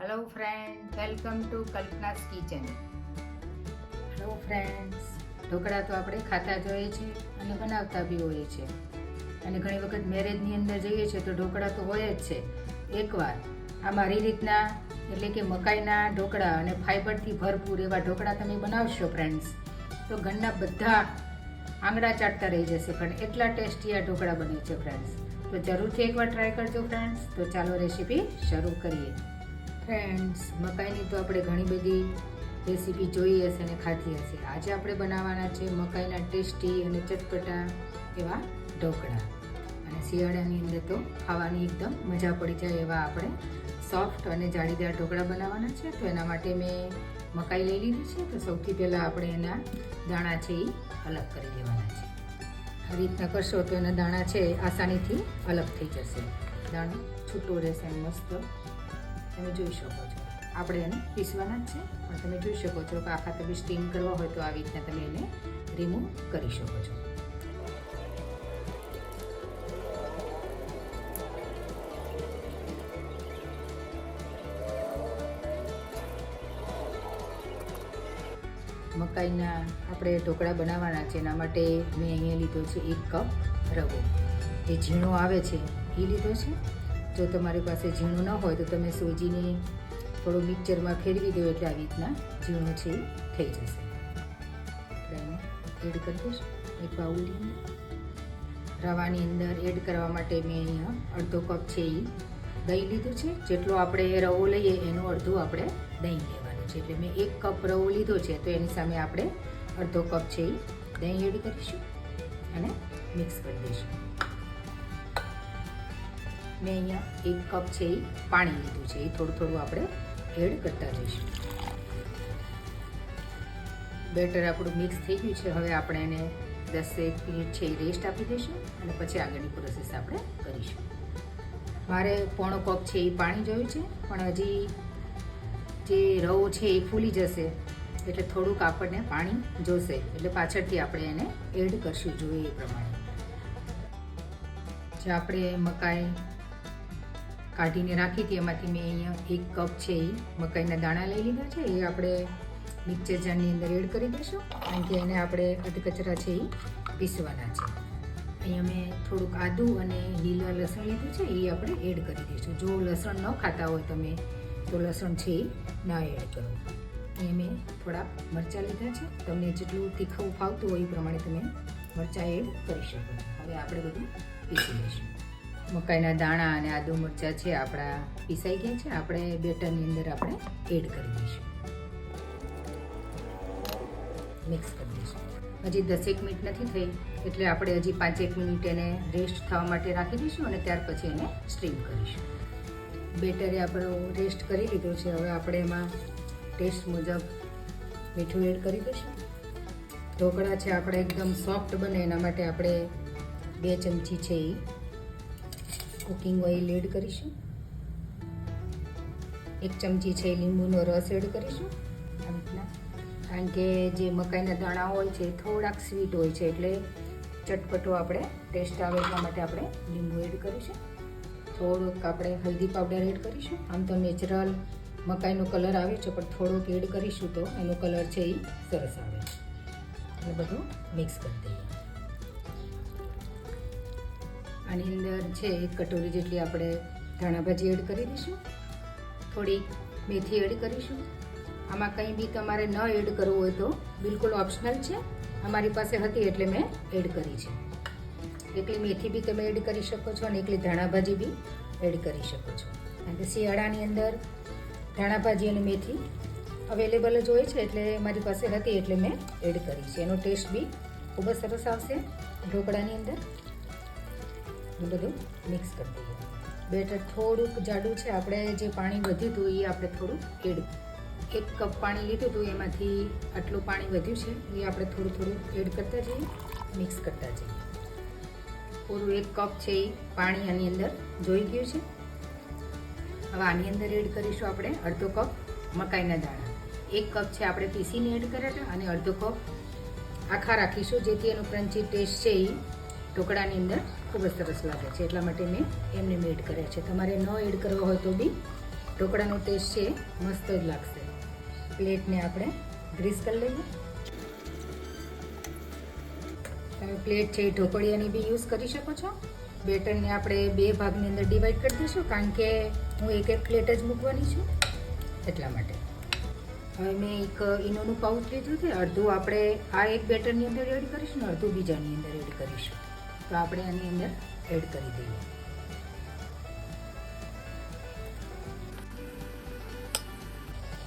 Hello friend welcome to Kalpana's kitchen hello friends dhokla તો આપણે ખાતા જ હોઈએ છીએ અને બનાવતા બી હોઈએ છીએ. અને ઘણી વખત મેરેજની અંદર જઈએ છીએ તો ઢોકળા તો હોય જ છે. એકવાર આ મારી રીતના, એટલે કે મકાઈના ઢોકળા અને ફાઈબરથી ભરપૂર એવા ઢોકળા તમે બનાવશો ફ્રેન્ડ્સ તો ઘરના બધા આંગળા ચાટતા રહી જશે. પણ એટલા ટેસ્ટી આ ઢોકળા બને છે ફ્રેન્ડ્સ તો જરૂરથી એકવાર ટ્રાય કરજો ફ્રેન્ડ્સ તો ચાલો રેસીપી શરૂ કરીએ. ફ્રેન્ડ્સ મકાઈની તો આપણે ઘણી બધી રેસીપી જોઈ હશે અને ખાધી હશે. આજે આપણે બનાવવાના છે મકાઈના ટેસ્ટી અને ચટપટા એવા ઢોકળા. અને શિયાળાની અંદર તો ખાવાની એકદમ મજા પડી જાય એવા આપણે સોફ્ટ અને જાળીદાર ઢોકળા બનાવવાના છે. તો એના માટે મેં મકાઈ લઈ લીધી છે. તો સૌથી પહેલાં આપણે એના દાણા છે એ અલગ કરી લેવાના છે. આ રીતના કરશો તો એના દાણા છે આસાનીથી અલગ થઈ જશે. દાણો છૂટો રહેશે મસ્ત તમે જોઈ શકો છો. આપણે એને પીસવાના જ છે, પણ તમે જોઈ શકો છો કે આખા તમે સ્ટીમ કરવા હોય તો આવી રીતના તમે એને રિમૂવ કરી શકો છો. મકાઈના આપણે ઢોકળા બનાવવાના છે, એના માટે મેં અહીંયા લીધો છે એક કપ રવો. એ ઝીણો આવે છે, એ લીધો છે. જો તમારી પાસે ઝીણું ન હોય તો તમે સોજીને થોડું મિક્સરમાં ફેરવી દો એટલે આવી રીતના ઝીણું છે, થઈ જશે. એને એડ કરી દઈશું. એક બાઉલની રવાની અંદર એડ કરવા માટે મેં અહીંયા અડધો કપ છે એ દહીં લીધું છે. જેટલો આપણે રવો લઈએ એનું અડધું આપણે દહીં લેવાનું છે. એટલે મેં એક કપ રવો લીધો છે, તો એની સામે આપણે અડધો કપ છે એ દહીં એડ કરીશું અને મિક્સ કરી દઈશું. મેં અહીંયા એક કપ છે એ પાણી લીધું છે. એ થોડું થોડું આપણે એડ કરતા જઈશું. બેટર આપણું મિક્સ થઈ ગયું છે. હવે આપણે એને દસેક મિનિટ છે એ રેસ્ટ આપી દઈશું અને પછી આગળની પ્રોસેસ આપણે કરીશું. મારે પોણો કપ છે એ પાણી જોયું છે, પણ હજી જે રવો છે એ ફૂલી જશે, એટલે થોડુંક આપણને પાણી જોશે. એટલે પાછળથી આપણે એને એડ કરશું, જોઈએ એ પ્રમાણે. જે આપણે મકાઈ કાઢીને રાખી હતી. એમાંથી મેં અહીંયા એક કપ છે એ મકાઈના દાણા લઈ લીધા છે. એ આપણે મિક્સર જારની અંદર એડ કરી દઈશું. કારણ કે એને આપણે અધકચરા છે એ પીસવાના છે. અહીંયા મેં થોડુંક આદું અને લીલા લસણ લીધું છે. એ આપણે એડ કરી દઈશું. જો લસણ ન ખાતા હોય તમે, તો લસણ છે એ ના એડ કરો. અહીંયા મેં થોડા મરચાં લીધા છે. તમને જેટલું તીખું ફાવતું હોય એ પ્રમાણે તમે મરચાં એડ કરી શકો. હવે આપણે બધું પીસી લઈશું. મકાઈના દાણા અને આદુ મરચાં છે, આપણા પીસાઈ ગયા છે. આપણે બેટરની અંદર આપણે એડ કરી દઈશું. મિક્સ કરી દઈશું. હજી દસેક મિનિટ નથી થઈ, એટલે આપણે હજી પાંચેક મિનિટ એને રેસ્ટ થવા માટે રાખી દઈશું અને ત્યાર પછી એને સ્ટીમ કરીશું. બેટરે આપણો રેસ્ટ કરી લીધો છે. હવે આપણે એમાં ટેસ્ટ મુજબ મીઠું એડ કરી દઈશું. ઢોકળા છે, આપણે એકદમ સોફ્ટ બને, એના માટે આપણે બે ચમચી છે એ કુકિંગ ઓઇલ એડ કરીશું. એક ચમચી છે લીંબુનો રસ એડ કરીશું. આ રીતના કારણ કે જે મકાઈના દાણા હોય છે થોડાક સ્વીટ હોય છે એટલે ચટપટો આપણે ટેસ્ટ આવે એટલા માટે આપણે લીંબુ એડ કરીશું. થોડુંક આપણે હલ્દી પાવડર એડ કરીશું. આમ તો નેચરલ મકાઈનો કલર આવે છે, પણ થોડોક એડ કરીશું તો એનો કલર છે એ સરસ આવે એટલે બધું મિક્સ કરી દઈએ. આની અંદર છે એક કટોરી જેટલી આપણે ધાણા ભાજી એડ કરી દઈશું. થોડી મેથી એડ કરીશું. આમાં કંઈ બી તમારે ન એડ કરવું હોય તો બિલકુલ ઓપ્શનલ છે. અમારી પાસે હતી એટલે મેં એડ કરી છે. એકલી મેથી બી તમે એડ કરી શકો છો અને એકલી ધાણા ભાજી બી એડ કરી શકો છો. કારણ કે શિયાળાની અંદર ધાણા ભાજી અને મેથી અવેલેબલ જ હોય છે એટલે મારી પાસે હતી એટલે મેં એડ કરી છે. એનો ટેસ્ટ બી ખૂબ જ સરસ આવશે ઢોકળાની અંદર. એ બધું મિક્સ કરી દઈએ. બેટર થોડુંક જાડું છે, આપણે જે પાણી વધ્યું હતું એ આપણે થોડું એડ એક કપ પાણી લીધું હતું, એમાંથી આટલું પાણી વધ્યું છે, એ આપણે થોડું થોડું એડ કરતા જઈએ મિક્સ કરતા જઈએ. પૂરું એક કપ છે એ પાણી આની અંદર જોઈ ગયું છે. હવે આની અંદર એડ કરીશું આપણે અડધો કપ મકાઈના દાણા. એક કપ છે આપણે પીસીને એડ હતા અને અડધો કપ આખા રાખીશું, જેથી એનો ક્રન્ચી ટેસ્ટ છે એ ઢોકળાની અંદર ખૂબ જ સરસ લાગે છે. એટલા માટે મેં એમને એડ કર્યા છે. તમારે ન એડ કરવા હોય તો બી ઢોકળાનો ટેસ્ટ છે મસ્ત જ લાગશે. પ્લેટને આપણે ગ્રીસ કરી લઈએ. તમે પ્લેટ છે એ ઢોકળિયાની બી યુઝ કરી શકો છો. બેટરને આપણે બે ભાગની અંદર ડિવાઈડ કરી દઈશું, કારણ કે હું એક એક પ્લેટ જ મૂકવાની છું. એટલા માટે. હવે મેં એક ઈનોનું પાઉચ લીધું છે. અડધું આપણે આ એક બેટરની અંદર એડ કરીશું અડધું બીજાની અંદર એડ કરીશું. તો આપણે આની અંદર એડ કરી દઈએ.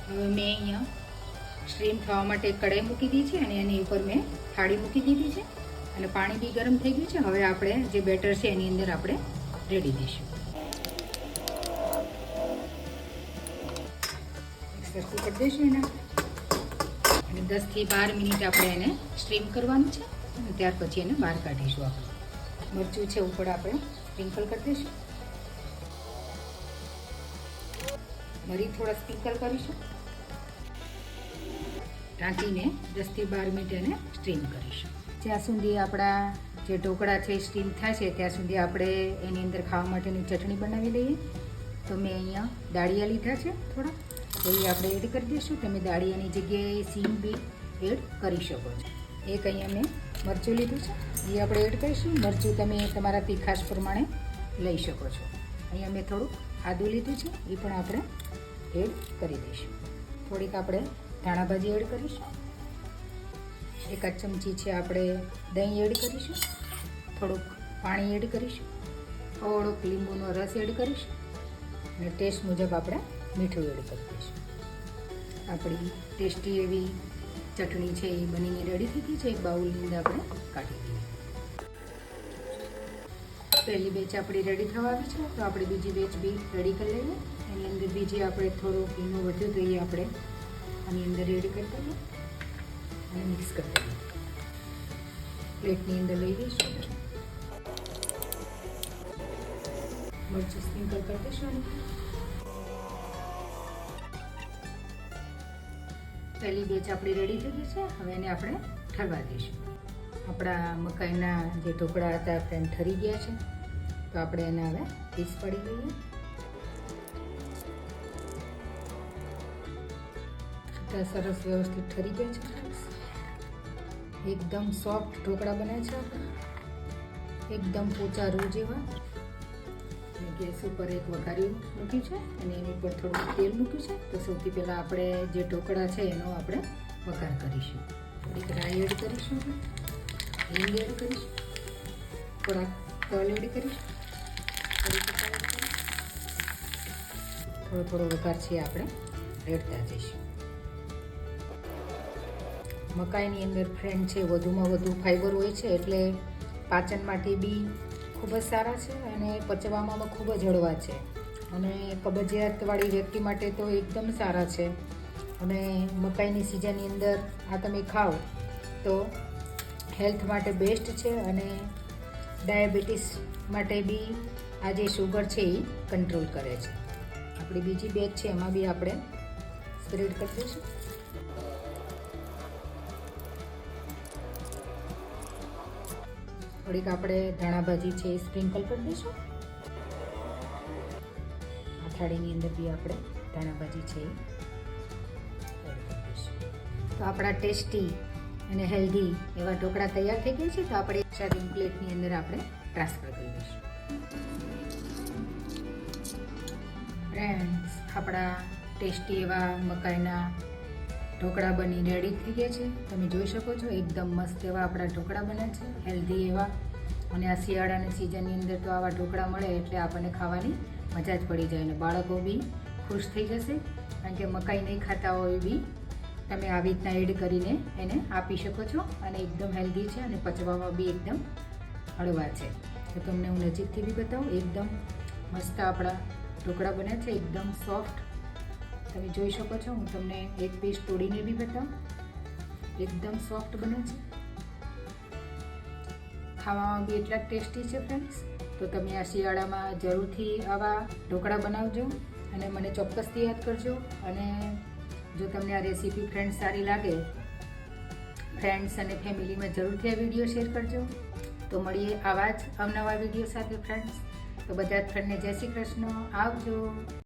હવે મેં અહીંયા સ્ટ્રીમ થવા માટે કઢાઈ મૂકી દીધી છે અને એની ઉપર મેં થાળી મૂકી દીધી છે અને પાણી બી ગરમ થઈ ગયું છે. હવે આપણે જે બેટર છે એની અંદર આપણે રેડી દઈશું. સરખું કરી દઈશું એને. અને દસથી બાર મિનિટ આપણે એને સ્ટ્રીમ કરવાનું છે અને ત્યાર પછી એને બહાર કાઢીશું આપણે. મરચું છે ઉપર આપણે સ્પ્રિંકલ કરી દઈશું. મરી થોડા સ્પ્રિંકલ કરીશું. ઢાંકીને દસથી બાર મિનિટ એને સ્ટીમ કરીશું. જ્યાં સુધી આપણા જે ઢોકળા છે, સ્ટીમ થાય છે, ત્યાં સુધી આપણે એની અંદર ખાવા માટેની ચટણી બનાવી લઈએ. તો મેં અહીંયા દાળિયા લીધા છે થોડા. તો એ આપણે એડ કરી દઈશું. તમે દાળિયાની જગ્યાએ સીમ બી એડ કરી શકો છો. એક અહીંયા મેં મરચું લીધું છે. એ આપણે એડ કરીશું. મરચું તમે તમારા તીખાશ પ્રમાણે લઈ શકો છો. અહીંયા મેં થોડુંક આદું લીધું છે. એ પણ આપણે એડ કરી દઈશું. થોડીક આપણે ધાણા ભાજી એડ કરીશું. એકાદ ચમચી છે આપણે દહીં એડ કરીશું. થોડુંક પાણી એડ કરીશું. થોડોક લીંબુનો રસ એડ કરીશું. અને ટેસ્ટ મુજબ આપણે મીઠું એડ કરી દઈશું. આપણી ટેસ્ટી એવી ચટણી છે એ બનીને રેડી થઈ છે. એક બાઉલની અંદર આપણે કાઢી દઈએ પહેલી બેચ આપણી રેડી થવા આવી છે. તો આપણે બીજી બેચ બી રેડી કરી લઈએ. એની અંદર બીજી આપણે થોડું ઘીનું વધ્યું તો એ આપણે આની અંદર રેડી કરી દઈએ. અને મિક્સ કરી દઈએ. પ્લેટની અંદર લઈ લઈશું. મરચું સ્પ્રિંકલ કરી દઈશું પહેલી બેચ આપણી રેડી થઈ ગઈ છે. હવે એને આપણે ઠરવા દઈશું. આપણા મકાઈના જે ઢોકળા હતા ફ્રેન્ડ ઠરી ગયા છે. તો આપણે એને હવે પીસ પડી દઈએ છતાં સરસ વ્યવસ્થિત ઠરી ગયા છે એકદમ સોફ્ટ ઢોકળા બને છે. એકદમ પોચા રૂ જેવા. ગેસ ઉપર એક વઘાર્યું મૂક્યું છે અને એની ઉપર થોડું તેલ મૂક્યું છે. તો સૌથી પહેલાં આપણે જે ઢોકળા છે એનો આપણે વઘાર કરીશું. થોડીક રાઈ એડ કરીશું હિંગ એડ કરીશું. થોડાક તલ એડ કરીશું. થોડો થોડો વઘાર છે આપણે રેડતા જઈશું. મકાઈની અંદર ફ્રેન્ડ છે, વધુમાં વધુ ફાઈબર હોય છે એટલે પાચન માટે બી ખૂબ જ સારા છે અને પચવામાં ખૂબ જ હળવા છે. અને કબજિયાતવાળી વ્યક્તિ માટે તો એકદમ સારા છે. અને મકાઈની સિઝનની અંદર આ તમે ખાઓ તો હેલ્થ માટે બેસ્ટ છે અને ડાયાબિટીસ માટે બી આ જે શુગર છે એ કંટ્રોલ કરે છે. આપણી બીજી બેચ છે, એમાં બી આપણે સ્પ્રેડ કરી દઈશું. થોડીક આપણે ધાણા ભાજી છે એ સ્પ્રિંકલ કરી દઈશું. આ અંદર બી આપણે ધાણા ભાજી છે તો આપણા ટેસ્ટી અને હેલ્ધી એવા ઢોકળા તૈયાર થઈ ગયા છે, તો આપણે સર્વિંગ પ્લેટની અંદર આપણે ટ્રાન્સફર કરી દઈશું. ફ્રેન્ડ્સ આપણા ટેસ્ટી એવા મકાઈના ઢોકળા બની રેડી થઈ ગયા છે. તમે જોઈ શકો છો, એકદમ મસ્ત એવા આપણા ઢોકળા બન્યા છે હેલ્ધી એવા. અને આ શિયાળાની સિઝનની અંદર તો આવા ઢોકળા મળે એટલે આપણને ખાવાની મજા જ પડી જાય અને બાળકો બી ખુશ થઈ જશે. કારણ કે મકાઈ નહીં ખાતા હોય બી તમે આવી રીતના એડ કરીને એને આપી શકો છો અને એકદમ હેલ્ધી છે અને પચવામાં બી એકદમ હળવા છે. તો તમને હું નજીકથી બી બતાવું, એકદમ મસ્ત આપણા ઢોકળા બન્યા છે, એકદમ સોફ્ટ તમે જોઈ શકો છો, હું તમને એક પીસ તોડીને બી બતાવું. એકદમ સોફ્ટ બને છે. ખાવામાં બી એટલા ટેસ્ટી છે ફ્રેન્ડ્સ તો તમે આ શિયાળામાં જરૂરથી આવા ઢોકળા બનાવજો અને મને ચોક્કસથી યાદ કરજો. અને જો તમને આ રેસીપી ફ્રેન્ડ્સ સારી લાગે ફ્રેન્ડ્સ અને ફેમિલીમાં જરૂરથી આ વીડિયો શેર કરજો. તો મળીએ આવા જ અવનવા વીડિયો સાથે ફ્રેન્ડ્સ તો બધા જ ફ્રેન્ડને જય શ્રી કૃષ્ણ. આવજો.